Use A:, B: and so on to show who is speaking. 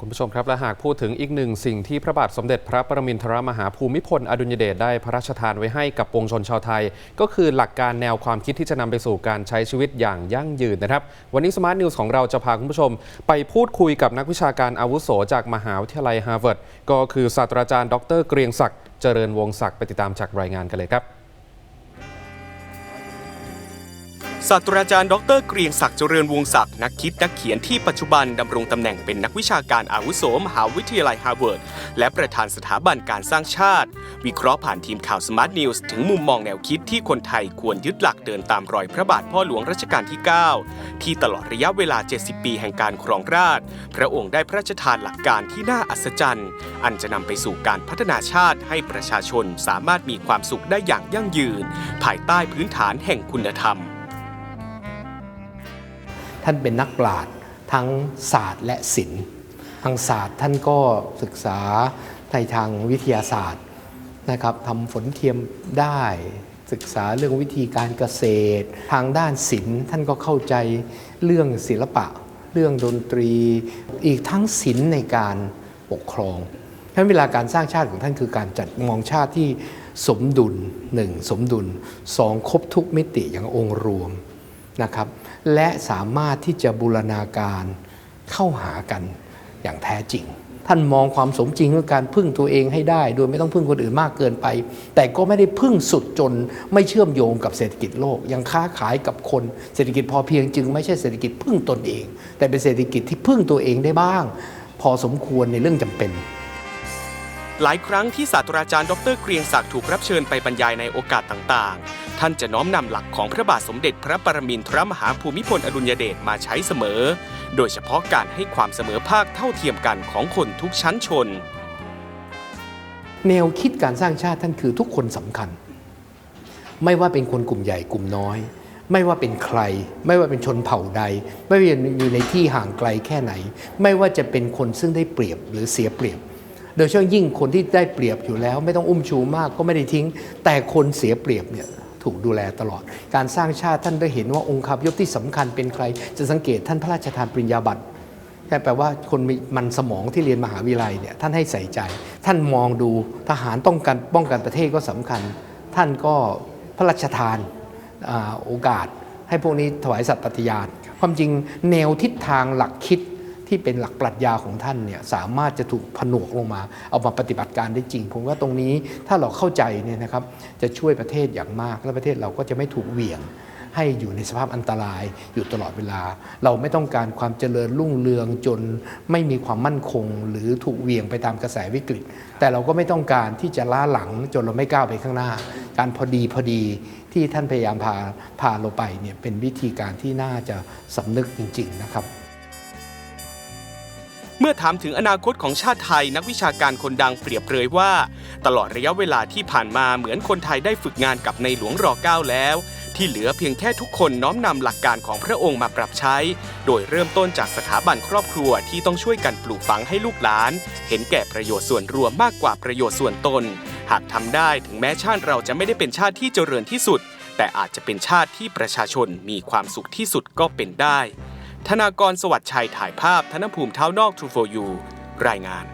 A: คุณผู้ชมครับ และหากพูดถึงอีกหนึ่งสิ่งที่พระบาทสมเด็จพระปรมินทรมหาภูมิพล อดุลยเดชได้พระราชทานไว้ให้กับปวงชนชาวไทย ก็คือหลักการแนวความคิดที่จะนำไปสู่การใช้ชีวิตอย่างยั่งยืนนะครับ วันนี้สมาร์ทนิวส์ของเราจะพาคุณผู้ชม ไปพูดคุยกับนักวิชาการอาวุโสจากมหาวิทยาลัยฮาร์วาร์ดก็คือศาสตราจารย์ ดร เกรียงศักดิ์เจริญวงศ์ศักดิ์ไปติดตามจากรายงานกันเลยครับ
B: ศาสตราจารย์ดรเกรียงศักดิ์เจริญวงศักดิ์นักคิดนักเขียนที่ปัจจุบันดำรงตำแหน่งเป็นนักวิชาการอาวุโสมหาวิทยาลัยฮาร์วาร์ด และประธานสถาบันการสร้างชาติ วิเคราะห์ผ่านทีมข่าวสมาร์ทนิวส์ถึงมุมมองแนวคิดที่คนไทยควรยึดหลักเดินตามรอยพระบาทพ่อหลวงรัชกาลที่ 9 ที่ตลอดระยะเวลา 70 ปีแห่งการครองราชย์พระองค์ได้พระราชทานหลักการที่น่าอัศจรรย์ อันจะนำไปสู่การพัฒนาชาติให้ประชาชนสามารถมีความสุขได้อย่างยั่งยืน ภายใต้พื้นฐานแห่งคุณธรรม
C: ท่านเป็นนักปราชญ์ทั้งศาสตร์และศิลป์ทางศาสตร์ท่านก็ศึกษาในทางวิทยาศาสตร์นะครับทำฝนเทียมได้ศึกษาเรื่องวิธีการเกษตร ทางด้านศิลป์ท่านก็เข้าใจเรื่องศิลปะ เรื่องดนตรี อีกทั้งศิลป์ในการปกครองฉะนั้นเวลาการสร้างชาติของท่านคือการจัดมองชาติที่สมดุลหนึ่งสมดุลสองครบทุกมิติอย่างองค์รวม นะครับ และสามารถที่จะบูรณาการเข้าหากันอย่างแท้จริง ท่านมองความสมจริงคือการพึ่งตัวเองให้ได้ โดยไม่ต้องพึ่งคนอื่นมากเกินไป แต่ก็ไม่ได้พึ่งสุดจนไม่เชื่อมโยงกับเศรษฐกิจโลก ยังค้าขายกับคนเศรษฐกิจพอเพียงจึงไม่ใช่เศรษฐกิจพึ่งตนเอง แต่เป็นเศรษฐกิจที่พึ่งตัวเองได้บ้าง พอสมควรในเรื่องจำเป็น
B: หลายครั้งที่ศาสตราจารย์ดรเกรียงศักดิ์ถูกรับเชิญไปบรรยายในโอกาสต่างๆ ท่านจะน้อมนำหลักของพระบาทสมเด็จพระปรมินทรมหาภูมิพลอดุลยเดชมาใช้เสมอ โดยเฉพาะการให้ความเสมอภาคเท่าเทียมกันของคนทุกชั้นชน
C: แนวคิดการสร้างชาติท่านคือทุกคนสำคัญ ไม่ว่าเป็นคนกลุ่มใหญ่กลุ่มน้อย ไม่ว่าเป็นใคร ไม่ว่าเป็นชนเผ่าใด ไม่ว่าอยู่ในที่ห่างไกลแค่ไหน ไม่ว่าจะเป็นคนซึ่งได้เปรียบหรือเสียเปรียบ โดยเฉพาะยิ่งคนที่ได้เปรียบอยู่แล้ว ไม่ต้องอุ้มชูมากก็ไม่ได้ทิ้ง แต่คนเสียเปรียบเนี่ยถูกดูแลตลอด การสร้างชาติท่านได้เห็นว่าองค์คาพยพที่สำคัญเป็นใคร จะสังเกตท่านพระราชทานปริญญาบัตรแค่แปลว่าคนม,มันสมองที่เรียนมหาวิทยาลัยเนี่ยท่านให้ใส่ใจ ท่านมองดูทหารต้องการป้องกันประเทศก็สำคัญ ท่านก็พระราชทานอโอกาส ให้พวกนี้ถวายสัตย์ปฏิญาณ ความจริงแนวทิศทางหลักคิด ที่เป็นหลักปรัชญาของท่านเนี่ยสามารถจะถูกผนวกลงมา เอามาปฏิบัติการได้จริง ผมว่าตรงนี้ถ้าเราเข้าใจเนี่ยนะครับจะช่วยประเทศอย่างมาก และประเทศเราก็จะไม่ถูกเหวี่ยงให้อยู่ในสภาพอันตรายอยู่ตลอดเวลา เราไม่ต้องการความเจริญรุ่งเรืองจนไม่มีความมั่นคง หรือถูกเหวี่ยงไปตามกระแสวิกฤต แต่เราก็ไม่ต้องการที่จะล้าหลังจนเราไม่ก้าวไปข้างหน้า การพอดีพอดีที่ท่านพยายามพาพาเราไปเนี่ยเป็นวิธีการที่น่าจะสำนึกจริง ๆ นะครับ
B: เมื่อถามถึงอนาคตของชาติไทยนักวิชาการคนดังเปรียบเปรยว่า ตลอดระยะเวลาที่ผ่านมาเหมือนคนไทยได้ฝึกงานกับในหลวงร9แล้ว ที่เหลือเพียงแค่ทุกคนน้อมนำหลักการของพระองค์มาปรับใช้ โดยเริ่มต้นจากสถาบันครอบครัวที่ต้องช่วยกันปลูกฝังให้ลูกหลาน เห็นแก่ประโยชน์ส่วนรวมมากกว่าประโยชน์ส่วนตน หากทำได้ถึงแม้ชาติเราจะไม่ได้เป็นชาติที่เจริญที่สุด แต่อาจจะเป็นชาติที่ประชาชนมีความสุขที่สุดก็เป็นได้ ธนากรสวัสดิ์ชัยถ่ายภาพธนภูมิเท้านอก True for You รายงาน